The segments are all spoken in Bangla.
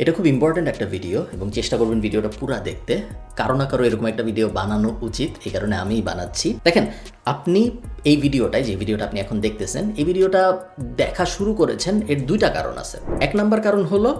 এটা খুব ইম্পর্ট্যান্ট একটা ভিডিও এবং চেষ্টা করবেন ভিডিওটা পুরা দেখতে। কারও না কারও এরকম একটা ভিডিও বানানো উচিত, এই কারণে আমিই বানাচ্ছি। দেখেন, আপনি এই ভিডিওটায় যে ভিডিওটা আপনি এখন দেখতেছেন, এই ভিডিওটা দেখা শুরু করেছেন, এর দুইটা কারণ আছে। এক নাম্বার কারণ হলো,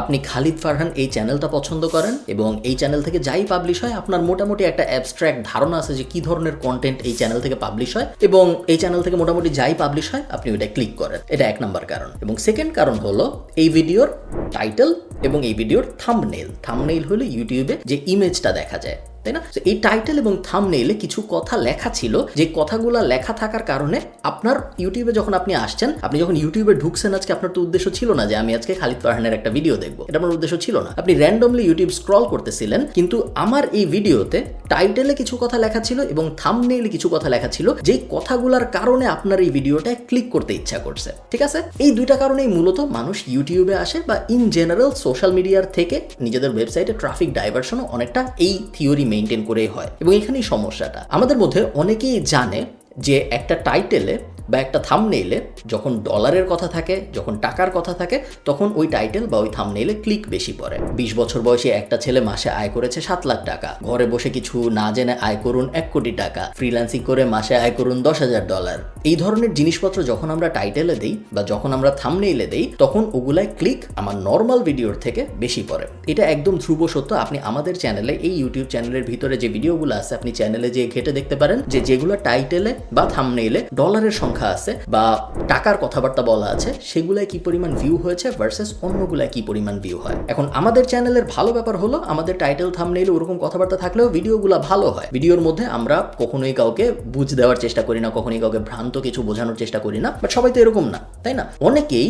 আপনি খালিদ ফারহান এই চ্যানেলটা পছন্দ করেন এবং এই চ্যানেল থেকে যাই পাবলিশ হয়, আপনার মোটামুটি একটা অ্যাবস্ট্র্যাক্ট ধারণা আছে যে কি ধরনের কন্টেন্ট এই চ্যানেল থেকে পাবলিশ হয় এবং এই চ্যানেল থেকে মোটামুটি যাই পাবলিশ হয়, আপনি ওইটা ক্লিক করেন। এটা এক নাম্বার কারণ। এবং সেকেন্ড কারণ হলো, এই ভিডিওর টাইটেল এবং এই ভিডিওর থামনেল থামনেল হলো ইউটিউবে যে ইমেজটা দেখা যায়। তাই না? এই টাইটেল এবং থামনেইলে কিছু কথা লেখা ছিল। যে কথাগুলো লেখা থাকার কারণে আপনার ইউটিউবে যখন আপনি আসছেন, আপনি যখন ইউটিউবে ঢুকছেন, আজকে আপনার তো উদ্দেশ্য ছিল না যে আমি আজকে খালিদ ফারহানের একটা ভিডিও দেখব। এটা আমার উদ্দেশ্য ছিল না। আপনি র্যান্ডমলি ইউটিউব স্ক্রল করতেছিলেন, কিন্তু আমার এই ভিডিওতে টাইটেলে কিছু কথা লেখা ছিল এবং থামনেইলে কিছু কথা লেখা ছিল, যেই কথাগুলোর কারণে আপনার এই ভিডিওটায় ক্লিক করতে ইচ্ছা করছে। ঠিক আছে? এই দুইটা কারণেই মূলত মানুষ ইউটিউবে আসে বা ইন জেনারেল সোশ্যাল মিডিয়ার থেকে নিজেদের ওয়েবসাইটে ট্রাফিক ডাইভারশনও অনেকটা এই থিওরি মেনটেন করেই হয়। এবং এখানেই সমস্যাটা। আমাদের মধ্যে অনেকেই জানে যে একটা টাইটেলে বা একটা থামনেইলে যখন ডলারের কথা থাকে, যখন টাকার কথা থাকে, তখন ওই টাইটেল বা ওই থামনেইলে ক্লিক বেশি পড়ে। বিশ বছর বয়সে একটা ছেলে মাসে আয় করেছে সাত লাখ টাকা। ঘরে বসে কিছু না জেনে আয় করুন এক কোটি টাকা। ফ্রিল্যান্সিং করে মাসে আয় করুন দশ হাজার ডলার এই ধরনের জিনিসপত্র যখন আমরা টাইটেলে দিই বা যখন আমরা থামনেইলে দিই, তখন ওগুলায় ক্লিক আমার নর্মাল ভিডিওর থেকে বেশি পড়ে। এটা একদম ধ্রুব সত্য। আপনি আমাদের চ্যানেলে এই ইউটিউব চ্যানেলের ভিতরে যে ভিডিওগুলো আছে, আপনি চ্যানেলে যে ঘেটে দেখতে পারেন যে যেগুলো টাইটেলে বা থামনেইলে ডলারের সংখ্যা আছে বা টাকার কথাবার্তা বলা আছে, সেগুলায় কি পরিমাণ ভিউ হয়েছে ভার্সেস অন্যগুলায় কি পরিমাণ ভিউ হয়? এখন আমাদের চ্যানেলের ভালো ব্যাপার হলো, আমাদের টাইটেল থামনেইলে ওরকম কথাবার্তা থাকলেও ভিডিওগুলো ভালো হয়। ভিডিওর মধ্যে আমরা কখনোই কাউকে বুঝ দেওয়ার চেষ্টা করি না, কখনোই কাউকে ভ্রান্ত কিছু বোঝানোর চেষ্টা করি না বাট সবাই তো এরকম না, তাই না? অনেকেই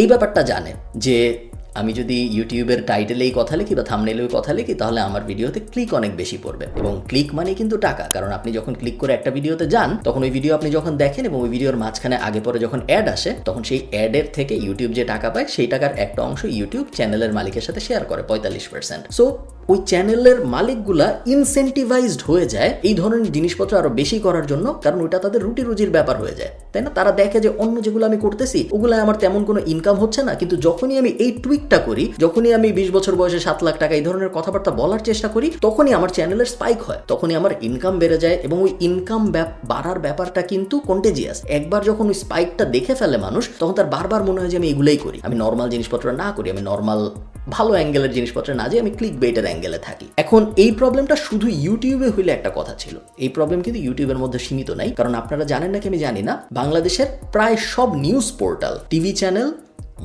এই ব্যাপারটা জানে যে আমি যদি ইউটিউবের টাইটেলেই কথা লিখি বা থামনেলেই কথা লিখি, তাহলে আমার ভিডিওতে ক্লিক অনেক বেশি পড়বে। এবং ক্লিক মানে কিন্তু টাকা, কারণ আপনি যখন ক্লিক করে একটা ভিডিওতে যান, তখন ওই ভিডিও আপনি যখন দেখেন এবং ওই ভিডিওর মাঝখানে আগে পরে যখন অ্যাড আসে, তখন সেই অ্যাডের থেকে ইউটিউব যে টাকা পায়, সেই টাকার একটা অংশ ইউটিউব চ্যানেলের মালিকের সাথে শেয়ার করে, পঁয়তাল্লিশ পার্সেন্ট সো ওই চ্যানেলের মালিকগুলা ইনসেন্টিভাইজড হয়ে যায় এই ধরনের জিনিসপত্র আরও বেশি করার জন্য, কারণ ওইটা তাদের রুটি রুজির ব্যাপার হয়ে যায়। তাই না? তারা দেখে যে অন্য যেগুলো আমি করতেছি ওগুলো আমার তেমন কোনো ইনকাম হচ্ছে না, কিন্তু যখনই আমি এই টুইকটা করি, যখনই আমি বিশ বছর বয়সে সাত লাখ টাকা এই ধরনের কথাবার্তা বলার চেষ্টা করি, তখনই আমার চ্যানেলের স্পাইক হয়, তখনই আমার ইনকাম বেড়ে যায় এবং ওই ইনকাম বাড়ার ব্যাপারটা কিন্তু কন্টেজিয়াস একবার যখন ওই স্পাইকটা দেখে ফেলে মানুষ, তখন তার বারবার মনে হয় যে আমি এগুলোই করি। আমি নর্মাল জিনিসপত্র না করি, আমি নর্মাল ভালো অ্যাঙ্গেলের জিনিসপত্র না যে আমি ক্লিক বেটার অ্যাঙ্গেলে থাকি। এখন এই প্রবলেমটা শুধু ইউটিউবে হইলে একটা কথা ছিল। এই প্রবলেম কিন্তু ইউটিউবের মধ্যে সীমিত নাই। কারণ আপনারা জানেন নাকি আমি জানি না, বাংলাদেশের প্রায় সব news portal TV channel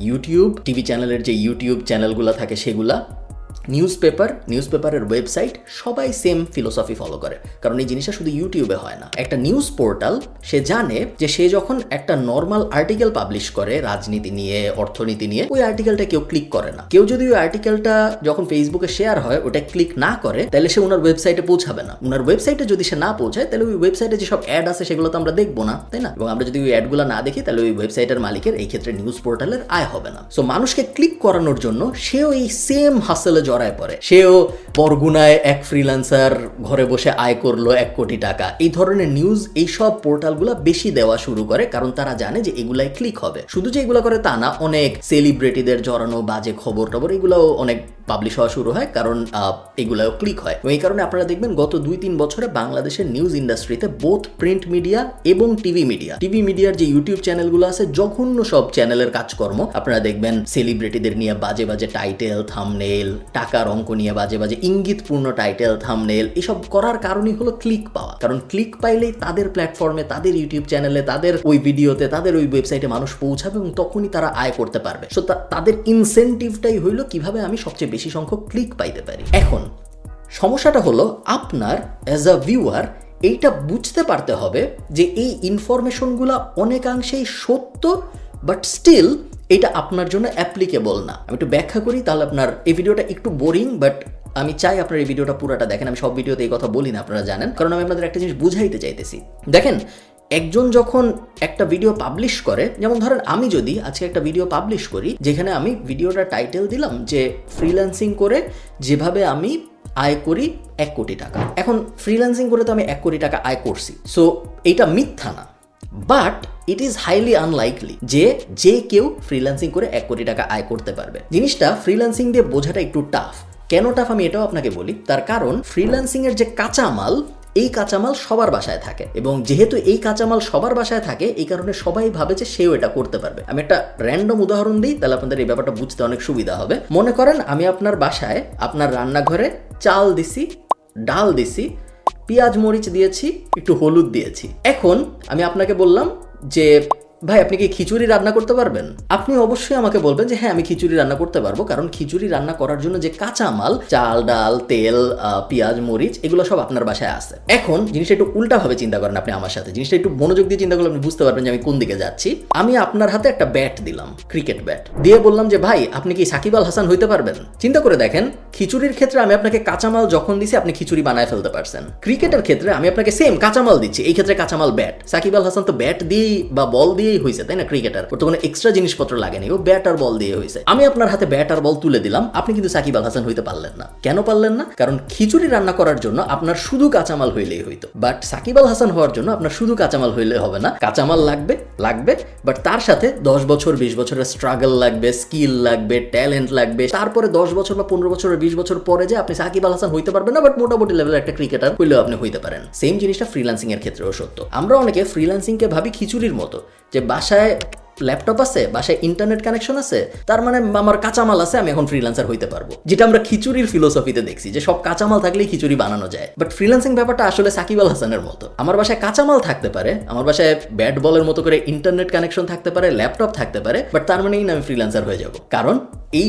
YouTube TV চ্যানেলের যে ইউটিউব চ্যানেলগুলো থাকে সেগুলা নিউজ পেপার নিউজ পেপারের ওয়েবসাইট সবাই সেম ফিলোসফি ফলো করে। কারণ এই জিনিসটা শুধু ইউটিউবে হয় না। একটা নিউজ পোর্টাল সে জানে যে সে যখন একটা নর্মাল আর্টিকেল পাবলিশ করে রাজনীতি নিয়ে, অর্থনীতি নিয়ে, ওই আর্টিকেলটা কেউ ক্লিক করে না। কেউ যদি ওই আর্টিকেলটা যখন ফেসবুকে শেয়ার হয়, ওটা ক্লিক না করে, তাহলে সে ওনার ওয়েবসাইটে পৌঁছাবে না। ওনার ওয়েবসাইটে যদি সে না পৌঁছায়, তাহলে ওই ওয়েবসাইটে যেসব অ্যাড আছে, সেগুলো তো আমরা দেখব না, তাই না? এবং আমরা যদি ওই অ্যাডগুলো না দেখি, তাহলে ওই ওয়েবসাইটের মালিকের এই ক্ষেত্রে নিউজ পোর্টালের আয় হবে না। সো মানুষকে ক্লিক করানোর জন্য সেও এই সেম হাসেলে জড়ায় পড়ে। সেও বরগুনায় এক ফ্রিল্যান্সার ঘরে বসে আয় করল এক কোটি টাকা। এই ধরনের নিউজ এই সব পোর্টালগুলো বেশি দেওয়া শুরু করে কারণ তারা জানে যে এগুলাই ক্লিক হবে। শুধু যে এগুলো করে তা না, অনেক সেলিব্রিটিদের জড়ানো বাজে খবর টবর এগুলোও অনেক পাবলিশ হওয়া শুরু হয় কারণ এগুলাও ক্লিক হয়। এবং এই কারণে আপনারা দেখবেন গত দুই তিন বছরে বাংলাদেশের নিউজ ইন্ডাস্ট্রিতে বোথ প্রিন্ট মিডিয়া এবং টিভি মিডিয়া টিভি মিডিয়ার যে ইউটিউব চ্যানেলগুলো আছে, জঘন্য সব চ্যানেলের কাজকর্ম আপনারা দেখবেন সেলিব্রিটিদের নিয়ে বাজে বাজে টাইটেল থামনেল টাকার অঙ্ক নিয়ে বাজে বাজে ইঙ্গিতপূর্ণ টাইটেল থামনেল এসব করার কারণই হলো ক্লিক পাওয়া। কারণ ক্লিক পাইলেই তাদের প্ল্যাটফর্মে তাদের ইউটিউব চ্যানেলে তাদের ওই ভিডিওতে তাদের ওই ওয়েবসাইটে মানুষ পৌঁছাবে এবং তখনই তারা আয় করতে পারবে। সো তাদের ইনসেন্টিভটাই হইল কীভাবে আমি সবচেয়ে বেশি সংখ্যক ক্লিক পাইতে পারি। এখন, সমস্যাটা হলো আপনার অ্যাজ আ ভিউয়ার এইটা বুঝতে পারতে হবে যে এই ইনফরমেশনগুলো অনেকাংশেই সত্য বাট স্টিল এটা আপনার জন্য অ্যাপ্লিকেবল না। আমি একটু ব্যাখ্যা করি, তাহলে আপনার এই ভিডিওটা একটু বোরিং বাট আমি চাই আপনার এই ভিডিওটা পুরোটা দেখেন। আমি সব ভিডিওতে এই কথা বলি না, আপনারা জানেন। কারণ আমি আপনাদের একটা জিনিস বুঝাইতে চাইতেছি। দেখেন, একজন যখন একটা ভিডিও পাবলিশ করে, যেমন ধরেন আমি যদি আজকে একটা ভিডিও পাবলিশ করি, যেখানে আমি ভিডিওটা টাইটেল দিলাম যে ফ্রিল্যান্সিং করে যেভাবে আমি আয় করি এক কোটি টাকা। এখন ফ্রিল্যান্সিং করে তো আমি এক কোটি টাকা আয় করছি। সো এইটা মিথ্যা না। But it is highly unlikely যে যে কেউ ফ্রিল্যান্সিং করে এক কোটি টাকা আয় করতে পারবে। জিনিসটা ফ্রিল্যান্সিং দিয়ে বোঝাটা একটু টাফ কেন টাফ আমি এটাও আপনাকে বলি? তার কারণ ফ্রিল্যান্সিং এর যে কাঁচামাল, এই কাঁচামাল সবার বাসায় থাকে। এবং যেহেতু এই কাঁচামাল সবার বাসায় থাকে, এই কারণে সবাই ভাবে যে সেও এটা করতে পারবে। আমি একটা র্যান্ডম উদাহরণ দিই, তাহলে আপনাদের এই ব্যাপারটা বুঝতে অনেক সুবিধা হবে। মনে করেন আমি আপনার বাসায়, আপনার রান্নাঘরে চাল দিছি, ডাল দিছি পেঁয়াজ মরিচ দিয়েছি একটু হলুদ দিয়েছি। এখন আমি আপনাকে বললাম যে ভাই, আপনি কি খিচুড়ি রান্না করতে পারবেন? আপনি অবশ্যই আমাকে বলবেন যে হ্যাঁ আমি খিচুড়ি রান্না করতে পারব, কারণ খিচুড়ি রান্না করার জন্য যে কাঁচা মাল চাল, ডাল, তেল পেঁয়াজ, মরিচ, এগুলো সব আপনার বাসায় আছে। এখন জিনিসটা একটু উল্টাভাবে চিন্তা করেন আপনি আমার সাথে। জিনিসটা একটু মনোযোগ দিয়ে চিন্তা করলে আপনি বুঝতে পারবেন যে, আমি কোন দিকে যাচ্ছি। আমি আপনার হাতে একটা ব্যাট দিলাম ক্রিকেট ব্যাট দিয়ে বললাম যে, ভাই, আপনি কি সাকিব আল হাসান হইতে পারবেন? চিন্তা করে দেখেন, খিচুড়ির ক্ষেত্রে আমি আপনাকে কাঁচামাল যখন দিছি, আপনি খিচুড়ি বানায় ফেলতে পারছেন। ক্রিকেটের ক্ষেত্রে আমি আপনাকে সেম কাঁচামাল দিচ্ছি, এই ক্ষেত্রে কাঁচামাল ব্যাট সাকিব আল হাসান তো ব্যাট দিয়েই বা বল দিয়েই হয়েছে তাই না ক্রিকেটার ওর তো কোনো এক্সট্রা জিনিসপত্র লাগেনি ও ব্যাট আর বল দিয়ে হয়েছে আমি আপনার হাতে ব্যাট আর বল তুলে দিলাম, আপনি কিন্তু সাকিব আল হাসান হইতে পারলেন না। কেন পারলেন না? কারণ খিচুড়ি রান্না করার জন্য আপনার শুধু কাঁচামাল হইলেই হইতো। বাট সাকিব আল হাসান হওয়ার জন্য আপনার শুধু কাঁচামাল হইলে হবে না, কাঁচামাল লাগবে লাগবে বাট তার সাথে দশ বছর, বিশ বছরের স্ট্রাগল লাগবে স্কিল লাগবে ট্যালেন্ট লাগবে। তারপরে দশ বছর বা পনেরো বছর, বিশ বছর পরে যে আপনি সাকিব আল হাসান হইতে পারবেন না বাট মোটামুটি লেভেলের একটা ক্রিকেটার হইলেও আপনি হইতে পারেন। সেম জিনিসটা ফ্রিল্যান্সিং এর ক্ষেত্রেও সত্য। আমরা অনেকে ফ্রিল্যান্সিংকে ভাবি খিচুড়ির মতো, যে বাসায় ল্যাপটপ আছে, বাসায় ইন্টারনেট কানেকশন আছে, তার মানে আমার কাঁচামাল আছে, আমি এখন ফ্রিল্যান্সার হইতে পারব। যেটা আমরা খিচুড়ির ফিলোসফিতে দেখছি, যে সব কাঁচামাল থাকলেই খিচুড়ি বানানো যায়। বাট ফ্রিল্যান্সিং ব্যাপারটা আসলে সাকিব আল হাসানের মতো। আমার বাসায় কাঁচামাল থাকতে পারে, আমার বাসায় ব্যাট বলের মতো করে ইন্টারনেট কানেকশন থাকতে পারে ল্যাপটপ থাকতে পারে বাট তার মানেই না আমি ফ্রিল্যান্সার হয়ে যাব। কারণ এই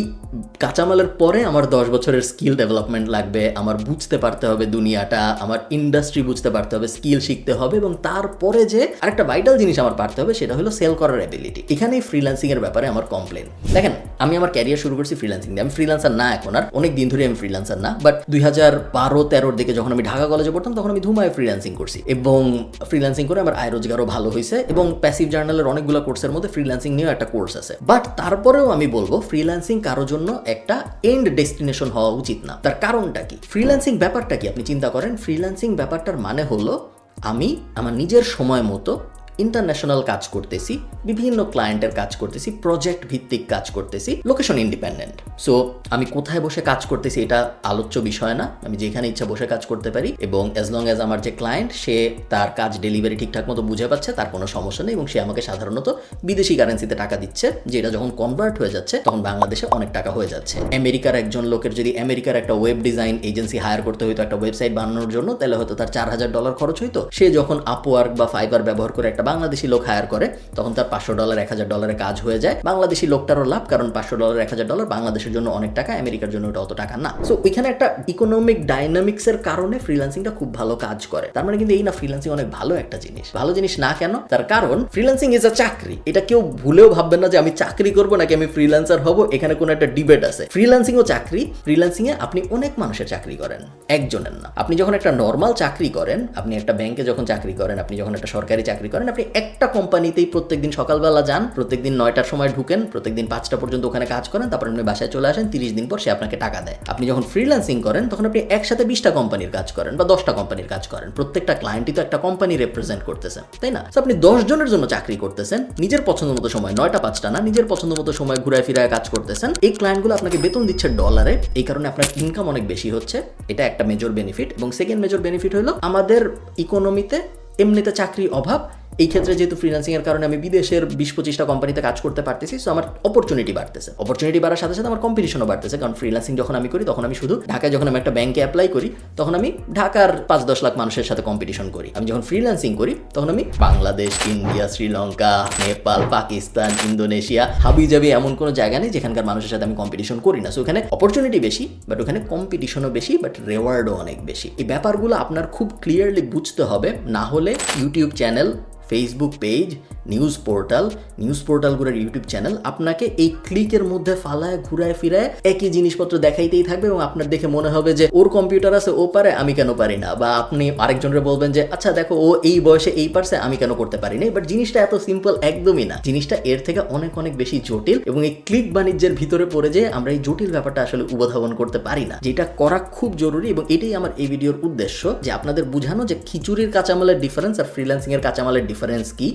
কাঁচামালের পরে আমার দশ বছরের স্কিল ডেভেলপমেন্ট লাগবে, আমার বুঝতে পারতে হবে দুনিয়াটা, আমার ইন্ডাস্ট্রি বুঝতে পারতে হবে স্কিল শিখতে হবে, এবং তারপরে যে আরেকটা ভাইটাল জিনিস আমার পারতে হবে, সেটা হলো সেল করার অ্যাবিলিটি এখানেই ফ্রিল্যান্সিং এর ব্যাপারে আমার কমপ্লেন দেখেন, আমি আমার ক্যারিয়ার শুরু করছি ফ্রিল্যান্সিং দিয়ে। আমি ফ্রিল্যান্সার না এখন আর। অনেক দিন ধরে আমি ফ্রিল্যান্সার না। বাট দুই হাজার বারো তেরোর দিকে যখন আমি ঢাকা কলেজে পড়তাম, তখন আমি ধুমায় ফ্রিল্যান্সিং করছি। এবং ফ্রিল্যান্সিং করে আমার আয় রোজগারও ভালো হয়েছে এবং প্যাসিভ জার্নালের অনেকগুলো কোর্সের মধ্যে ফ্রিল্যান্সিং নিয়েও একটা কোর্স আছে। বাট তারপরেও আমি বলব ফ্রিল্যান্সিং কারোর জন্য একটা এন্ড ডেস্টিনেশন হওয়া উচিত না। তার কারণটা কি? ফ্রিল্যান্সিং ব্যাপারটা কি? আপনি চিন্তা করেন ফ্রিল্যান্সিং ব্যাপারটার মানে হলো, আমি আমার নিজের সময় মতো ইন্টারন্যাশনাল কাজ করতেছি, বিভিন্ন ক্লায়েন্টের কাজ করতেছি প্রজেক্ট ভিত্তিক কাজ করতেছি লোকেশন ইন্ডিপেন্ডেন্ট সো আমি কোথায় বসে কাজ করতেছি এটা আলোচ্য বিষয় না, আমি যেখানে ইচ্ছা বসে কাজ করতে পারি এবং অ্যাজ লং অ্যাজ আমার যে ক্লায়েন্ট সে তার কাজ ডেলিভারি ঠিকঠাক মতো বুঝে পাচ্ছে, তার কোনো সমস্যা নেই এবং সে আমাকে সাধারণত বিদেশি কারেন্সিতে টাকা দিচ্ছে, যেটা যখন কনভার্ট হয়ে যাচ্ছে, তখন বাংলাদেশে অনেক টাকা হয়ে যাচ্ছে। আমেরিকার একজন লোকের যদি আমেরিকার একটা ওয়েব ডিজাইন এজেন্সি হায়ার করতে হইতো, একটা ওয়েবসাইট বানানোর জন্য, তাহলে হয়তো তার চার হাজার ডলার খরচ হইতো। সে যখন আপওয়ার্ক বা ফাইবার ব্যবহার করে একটা বাংলাদেশি লোক হায়ার করে, তখন তার পাঁচশো ডলার এক হাজার ডলারে কাজ হয়ে যায়। বাংলাদেশি লোকটারও লাভ, কারণ পাঁচশো ডলার এক হাজার ডলার বাংলাদেশের জন্য অনেক টাকা, আমেরিকার জন্য ওটা অত টাকা না। সো ওইখানে একটা ইকোনমিক ডাইনামিক্স এর কারণে ফ্রিল্যান্সিংটা খুব ভালো কাজ করে। তার মানে কিন্তু এই না ফ্রিল্যান্সিং অনেক ভালো একটা জিনিস। ভালো জিনিস না কেন, তার কারণ ফ্রিল্যান্সিং ইজ আ চাকরি। এটা কেউ ভুলেও ভাববেন না যে আমি চাকরি করব নাকি আমি ফ্রিল্যান্সার হব, এখানে কোনো একটা ডিবেট আছে। ফ্রিল্যান্সিং ও চাকরি ফ্রিল্যান্সিং এ আপনি অনেক মানুষের চাকরি করেন, একজনের না। আপনি যখন একটা নর্মাল চাকরি করেন, আপনি একটা ব্যাংকে যখন চাকরি করেন, আপনি যখন একটা সরকারি চাকরি করেন আপনি একটা কোম্পানিতেই প্রত্যেকদিন সকালবেলা যান, প্রত্যেকদিন নয়টার সময় ঢুকেন, প্রত্যেকদিন পাঁচটা পর্যন্ত ওখানে কাজ করেন, তারপর আপনি বাসায় চলে আসেন, তিরিশ দিন পর সে আপনাকে টাকা দেয়। আপনি যখন ফ্রিল্যান্সিং করেন, তখন আপনি একসাথে বিশটা কোম্পানির কাজ করেন বা দশটা কোম্পানির কাজ করেন। প্রত্যেকটা ক্লায়েন্টই তো একটা কোম্পানি রিপ্রেজেন্ট করতেছেন, তাই না? আপনি দশ জনের জন্য চাকরি করতেছেন, নিজের পছন্দ মতো সময়, নয়টা পাঁচটা না, নিজের পছন্দ মতো সময় ঘুরায় ফিরায় কাজ করতেছেন, এই ক্লায়েন্টগুলো আপনাকে বেতন দিচ্ছে ডলারে এই কারণে আপনার ইনকাম অনেক বেশি হচ্ছে, এটা একটা মেজর বেনিফিট এবং সেকেন্ড মেজর বেনিফিট হলো, আমাদের ইকোনমিতে এমনিতে চাকরি অভাব এই ক্ষেত্রে যেহেতু ফ্রিল্যান্সিং এর কারণে আমি বিদেশের বিশ পঁচিশটা কোম্পানিতে কাজ করতে পারতেছি সো আমার অপরচুনিটি বাড়তেছে। অপরচুনিটি বাড়ার সাথে সাথে আমার কম্পিটিশনও বাড়তেছে, কারণ ফ্রিল্যান্সিং যখন আমি করি, তখন আমি শুধু ঢাকায় যখন আমি একটা ব্যাংকে অ্যাপ্লাই করি, তখন আমি ঢাকার পাঁচ দশ লাখ মানুষের সাথে কম্পিটিশন করি। আমি যখন ফ্রিল্যান্সিং করি, তখন আমি বাংলাদেশ, ইন্ডিয়া, শ্রীলঙ্কা, নেপাল, পাকিস্তান, ইন্দোনেশিয়া, হাবি যাবি এমন কোনো জায়গা নেই যেখানকার মানুষের সাথে আমি কম্পিটিশন করি না। সো ওখানে অপরচুনিটি বেশি বাট ওখানে কম্পিটিশনও বেশি বাট রেওয়ার্ডও অনেক বেশি। এই ব্যাপারগুলো আপনার খুব ক্লিয়ারলি বুঝতে হবে, না হলে YouTube channel Facebook page news portal news পোর্টালগুলোর YouTube channel আপনাকে এই ক্লিকের মধ্যে ফালায়, ঘুরায়, ফিরায় একই জিনিসপত্র দেখাইতেই থাকবে এবং আপনার দেখে মনে হবে যে ওর কম্পিউটার আছে, ও পারে, আমি কেন পারি না? বা আপনি আরেকজনের বলবেন যে আচ্ছা দেখো, ও এই বয়সে এই পারছে, আমি কেন করতে পারি না বাট জিনিসটা এত সিম্পল একদমই না। জিনিসটা এর থেকে অনেক অনেক বেশি জটিল এবং এই ক্লিক বাণিজ্যের ভিতরে পড়ে যে আমরা এই জটিল ব্যাপারটা আসলে উপধাবন করতে পারি না। যেটা করা খুব জরুরি এবং এটাই আমার এই ভিডিওর উদ্দেশ্য যে আপনাদের বুঝানো যে খিচুড়ির কাঁচামালের ডিফারেন্স আর ফ্রিল্যান্সিং এর কাঁচামালের ডিফারেন্স কি?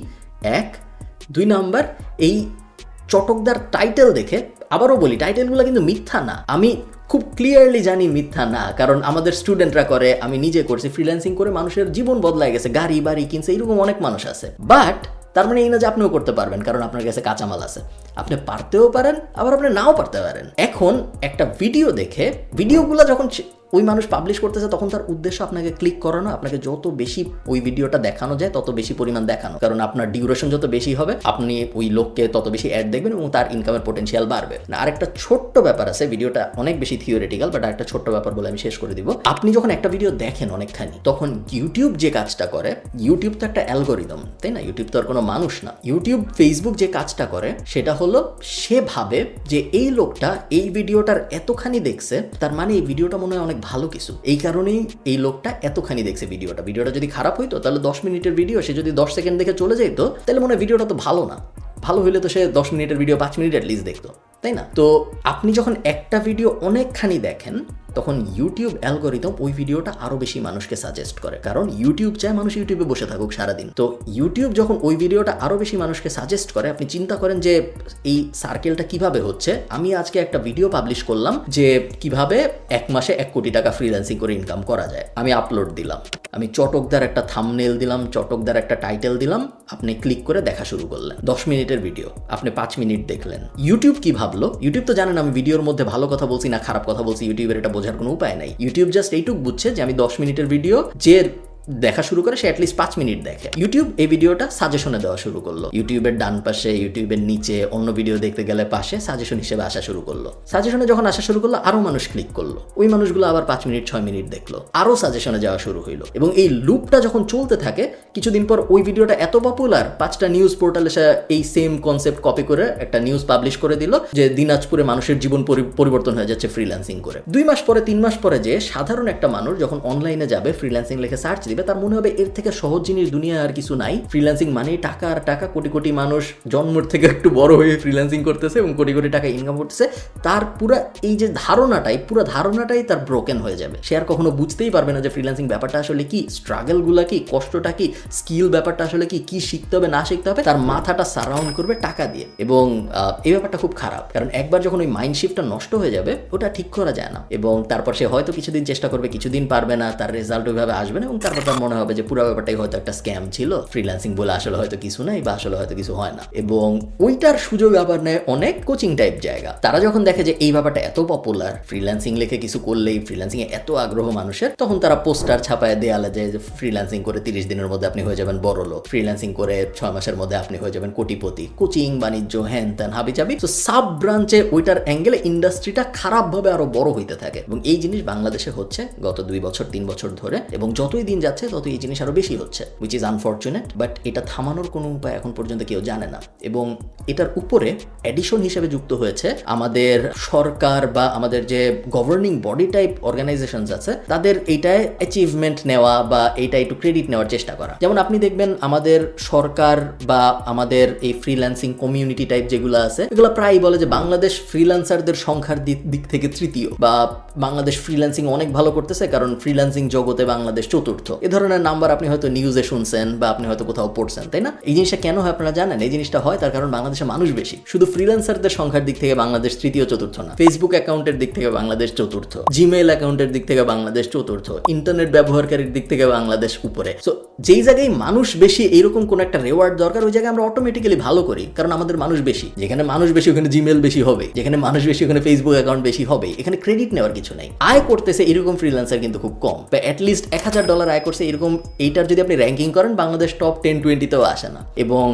এক। দুই নাম্বার, এই চটকদার টাইটেল দেখে, আবারও বলি টাইটেলগুলো কিন্তু মিথ্যা না। আমি খুব ক্লিয়ারলি জানি মিথ্যা না, কারণ আমাদের স্টুডেন্টরা করে, আমি নিজে করছি ফ্রিল্যান্সিং করে মানুষের জীবন বদলায় গেছে, গাড়ি, বাড়ি কিনছে, এরকম অনেক মানুষ আছে। বাট তার মানে এই না যে আপনিও করতে পারবেন, কারণ আপনার কাছে কাঁচামাল আছে। আপনি পারতেও পারেন, আবার আপনি নাও পারতে পারেন। এখন একটা ভিডিও দেখে ভিডিওগুলো যখন ওই মানুষ পাবলিশ করতেছে, তখন তার উদ্দেশ্য আপনাকে ক্লিক করানো, আপনাকে যত বেশি ওই ভিডিওটা দেখানো যায়, তত বেশি পরিমাণ দেখানো। কারণ আপনার ডিউরেশন যত বেশি হবে, আপনি ওই লোককে তত বেশি অ্যাড দেখবেন এবং তার ইনকামের পোটেনশিয়াল বাড়বে। না, আরেকটা ছোট্ট ব্যাপার আছে ভিডিওটা অনেক বেশি থিওরিটিক্যাল বাট একটা ছোট্ট ব্যাপার বলে আমি শেষ করে দিব। আপনি যখন একটা ভিডিও দেখেন অনেকখানি, তখন ইউটিউব যে কাজটা করে ইউটিউব তো একটা অ্যালগোরিদম তাই না? ইউটিউব তো আর কোনো মানুষ না। ইউটিউব ফেসবুক যে কাজটা করে, সেটা হলো সে ভাবে যে এই লোকটা এই ভিডিওটার এতখানি দেখছে, তার মানে এই ভিডিওটা মনে হয় অনেক ভালো কিছু। এই কারণেই এই লোকটা এতখানি দেখছে ভিডিওটা। ভিডিওটা যদি খারাপ হইতো, তাহলে দশ মিনিটের ভিডিও, সে যদি দশ সেকেন্ড দেখে চলে যেত তাহলে মনে হয় ভিডিওটা তো ভালো না। ভালো হইলে তো সে দশ মিনিটের ভিডিও পাঁচ মিনিট অ্যাটলিস্ট দেখতো, তাই না? তো আপনি যখন একটা ভিডিও অনেকখানি দেখেন, তখন ইউটিউব অ্যালগোরিদম ওই ভিডিওটা আরও বেশি মানুষকে সাজেস্ট করে। কারণ ইউটিউব চায় মানুষ ইউটিউবে বসে থাকুক সারাদিন। তো ইউটিউব যখন ওই ভিডিওটা আরও বেশি মানুষকে সাজেস্ট করে, আপনি চিন্তা করেন যে এই সার্কেলটা কীভাবে হচ্ছে? আমি আজকে একটা ভিডিও পাবলিশ করলাম যে কীভাবে এক মাসে এক কোটি টাকা ফ্রিল্যান্সিং করে ইনকাম করা যায়। আমি আপলোড দিলাম। আমি চটকদার একটা থামনেল দিলাম, চটকদার একটা টাইটেল দিলাম। আপনি ক্লিক করে দেখা শুরু করলেন। দশ মিনিটের ভিডিও আপনি পাঁচ মিনিট দেখলেন। ইউটিউব কি ভাবলো? ইউটিউব তো জানেন আমি ভিডিওর মধ্যে ভালো কথা বলছি না খারাপ কথা বলছি ইউটিউবের এটা বোঝার কোনো উপায় নাই। ইউটিউব জাস্ট এইটুক বুঝছে যে আমি দশ মিনিটের ভিডিও যে দেখা শুরু করে সে অ্যাটলিস্ট পাঁচ মিনিট দেখে। ইউটিউব এই ভিডিওটা সাজেশনে দেওয়া শুরু করল। ইউটিউবের ডান পাশে ইউটিউবের নিচে অন্য ভিডিও দেখতে গেলে পাশে সাজেশন হিসেবে আসা শুরু করল। সাজেশনে যখন আসা শুরু করল, আরও মানুষ ক্লিক করল। ওই মানুষগুলো আবার পাঁচ মিনিট, ছয় মিনিট দেখল। আরও সাজেশনে যাওয়া শুরু হইল। এবং এই লুপটা যখন চলতে থাকে, কিছুদিন পর ওই ভিডিওটা এত পপুলার পাঁচটা নিউজ পোর্টালে সে এই সেম কনসেপ্ট কপি করে একটা নিউজ পাবলিশ করে দিল যে দিনাজপুরে মানুষের জীবন পরি- পরিবর্তন হয়ে যাচ্ছে ফ্রিল্যান্সিং করে। দুই মাস পরে, তিন মাস পরে যে সাধারণ একটা মানুষ যখন অনলাইনে যাবে ফ্রিল্যান্সিং লিখে সার্চ দিবে তার মনে হবে এর থেকে সহজ জিনিস দুনিয়া আর কিছু নাই। ফ্রিল্যান্সিং মানে টাকা আর টাকা কোটি কোটি মানুষ জন্মের থেকে একটু বড় হয়ে ফ্রিল্যান্সিং করতেছে এবং কোটি কোটি টাকা ইনকাম করতেছে। তার পুরা এই যে ধারণাটাই, পুরো ধারণাটাই তার ব্রোকেন হয়ে যাবে। সে আর কখনো বুঝতেই পারবে না যে ফ্রিল্যান্সিং ব্যাপারটা আসলে কি স্ট্রাগলগুলো কি, কষ্টটা কি স্কিল ব্যাপারটা আসলে কি কি শিখতে হবে, না শিখতে হবে, তার মাথাটা সারাউন্ড করবে টাকা দিয়ে। এবং এই ব্যাপারটা খুব খারাপ, কারণ একবার যখন ওই মাইন্ড শিফটটা নষ্ট হয়ে যাবে, ওটা ঠিক করা যায় না। এবং তারপর সে হয়তো কিছুদিন চেষ্টা করবে, কিছুদিন পারবে না, তার রেজাল্ট ওইভাবে আসবে না এবং তারপর তার মনে হবে যে পুরো ব্যাপারটাই হয়তো একটা স্ক্যাম ছিল। ফ্রিল্যান্সিং বলে আসলে হয়তো কিছু নাই বা আসলে হয়তো কিছু হয় না। এবং ওইটার সুযোগ আবার নেয় অনেক কোচিং টাইপ জায়গা। তারা যখন দেখে যে এই ব্যাপারটা এত পপুলার ফ্রিল্যান্সিং লিখে কিছু করলেই ফ্রিল্যান্সিং এত আগ্রহ মানুষের, তখন তারা পোস্টার ছাপায় দেয়ালে যে ফ্রিল্যান্সিং করে তিরিশ দিনের মধ্যে আপনি হয়ে যাবেন বড় লোক। ফ্রিল্যান্সিং করে ছয় মাসের মধ্যে আপনি হয়ে যাবেন কোটিপতি। কোচিং বাণিজ্য, হ্যান ত্যান হাবি চাবি তো সাব ব্রাঞ্চে ওইটার অ্যাঙ্গেলে ইন্ডাস্ট্রিটা খারাপভাবে আরও বড় হইতে থাকে। এবং এই জিনিস বাংলাদেশে হচ্ছে গত দুই বছর, তিন বছর ধরে। এবং যতই দিন যাচ্ছে ততই এই জিনিস আরও বেশি হচ্ছে উইচ ইজ আনফর্চুনেট বাট এটা থামানোর কোনো উপায় এখন পর্যন্ত কেউ জানে না। এবং এটার উপরে অ্যাডিশন হিসেবে যুক্ত হয়েছে আমাদের সরকার বা আমাদের যে গভর্নিং বডি টাইপ অর্গানাইজেশনস আছে, তাদের এইটায় অ্যাচিভমেন্ট নেওয়া বা এইটা একটু ক্রেডিট নেওয়ার চেষ্টা করা। যেমন আপনি দেখবেন আমাদের সরকার বা আমাদের এই ফ্রিল্যান্সিং কমিউনিটি টাইপ যেগুলো আছে, এগুলো প্রায় বলে যে বাংলাদেশ ফ্রিল্যান্সারদের সংখ্যার দিক থেকে তৃতীয়, বা বাংলাদেশ ফ্রিল্যান্সিং অনেক ভালো করতেছে, কারণ ফ্রিল্যান্সিং জগতে বাংলাদেশ চতুর্থ। এ ধরনের নাম্বার আপনি হয়তো নিউজে শুনছেন বা আপনি হয়তো কোথাও পড়ছেন, তাই না? এই জিনিসটা কেন হয় আপনারা জানেন? এই জিনিসটা হয় তার কারণ বাংলাদেশে মানুষ বেশি। শুধু ফ্রিল্যান্সারদের সংখ্যার দিক থেকে বাংলাদেশ তৃতীয় চতুর্থ না ফেসবুক অ্যাকাউন্টের দিক থেকে বাংলাদেশ চতুর্থ জিমেইল অ্যাকাউন্টের দিক থেকে বাংলাদেশ চতুর্থ ইন্টারনেট ব্যবহারকারীর দিক থেকে বাংলাদেশ উপরে। সো যেই জায়গায় মানুষ বেশি এইরকম কোন একটা রেওয়ার্ড দরকার, ওই জায়গায় আমরা অটোমেটিক্যালি ভালো করি, কারণ আমাদের মানুষ বেশি। যেখানে মানুষ বেশি, ওখানে জিমেল বেশি হবে। যেখানে মানুষ বেশি, ওখানে ফেসবুক অ্যাকাউন্ট বেশি হবে। এখানে ক্রেডিট নেওয়ার কিছু নাই। আয় করতেছে এরকম ফ্রিল্যান্সার কিন্তু খুব কম। বা অ্যাটলিস্ট এক হাজার ডলার আয় করছে এরকম এইটার যদি আপনি র্যাঙ্কিং করেন, বাংলাদেশ টপ টেন টোয়েন্টিতেও আসে না। এবং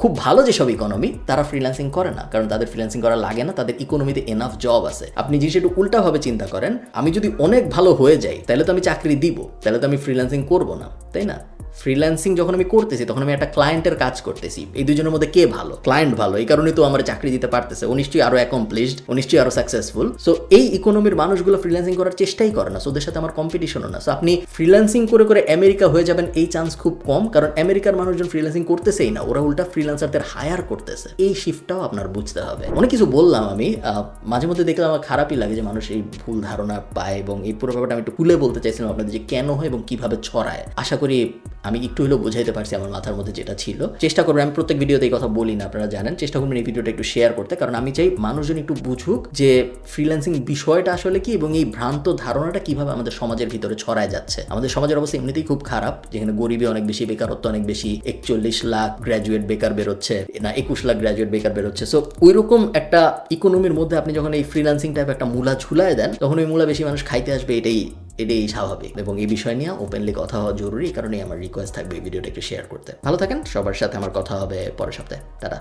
খুব ভালো যেসব ইকোনমি তারা ফ্রিল্যান্সিং করে না। কারণ তাদের ফ্রিল্যান্সিং করা লাগে না, তাদের ইকোনমিতে এনাফ জব আছে। আপনি জিনিস একটু উল্টাভাবে চিন্তা করেন, আমি যদি অনেক ভালো হয়ে যাই, তাহলে তো আমি চাকরি দিব, তাহলে তো আমি ফ্রিল্যান্সিং করব না। তাই না? ফ্রিল্যান্সিং যখন আমি করতেছি, তখন আমি একটা ক্লায়েন্টের কাজ করতেছি। এই দুজনের মধ্যে কে ভালো? ক্লায়েন্ট ভালো। এই কারণে তো আমার চাকরি দিতে পারতেছে। ও নিশ্চয়ই আরও অ্যাকমপ্লিশড ও নিশ্চয়ই আরও সাকসেসফুল সো এই ইকোনমির মানুষগুলো ফ্রিল্যান্সিং করার চেষ্টাই করে না। সো ওদের সাথে আমার কম্পিটিশনও না। সো আপনি ফ্রিল্যান্সিং করে করে আমেরিকা হয়ে যাবেন, এই চান্স খুব কম। কারণ আমেরিকার মানুষজন ফ্রিল্যান্সিং করতেছেই না। ওরা উল্টা ফ্রিল্যান্সারদের হায়ার করতেছে। এই শিফটটাও আপনার বুঝতে হবে। অনেক কিছু বললাম আমি। মাঝে মধ্যে দেখলে আমার খারাপই লাগে যে মানুষ এই ভুল ধারণা পায় এবং এই পুরো ব্যাপারটা আমি একটু খুলে বলতে চাইছিলাম আপনাদের যে কেন হয় এবং কীভাবে ছড়ায়। আশা করি, আমি একটু হলেও বোঝাইতে পারছি আমার মাথার মধ্যে যেটা ছিল। চেষ্টা করবেন, আমি প্রত্যেক ভিডিওতে এই কথা বলি না, আপনারা জানেন। চেষ্টা করবেন এই ভিডিওটা একটু শেয়ার করতে, কারণ আমি চাই মানুষজন একটু বুঝুক যে ফ্রিল্যান্সিং বিষয়টা আসলে কি এবং এই ভ্রান্ত ধারণাটা কীভাবে আমাদের সমাজের ভিতরে ছড়ায় যাচ্ছে। আমাদের সমাজের অবস্থা এমনিতেই খুব খারাপ, যেখানে গরিবে অনেক বেশি, বেকারত্ব অনেক বেশি, একচল্লিশ লাখ গ্র্যাজুয়েট বেকার বেরোচ্ছে, না, একুশ লাখ গ্র্যাজুয়েট বেকার বেরোচ্ছে। সো ওইরকম একটা ইকোনমির মধ্যে আপনি যখন এই ফ্রিল্যান্সিং টাইপ একটা মূলা ঝুলায় দেন, তখন ওই মূলা বেশি মানুষ খাইতে আসবে, এটাই এটাই স্বাভাবিক এবং এই বিষয় নিয়ে ওপেনলি কথা হওয়া জরুরি। কারণে আমার রিকোয়েস্ট থাকবে এই ভিডিওটা একটু শেয়ার করতে। ভালো থাকেন, সবার সাথে আমার কথা হবে পরের সপ্তাহে। তারা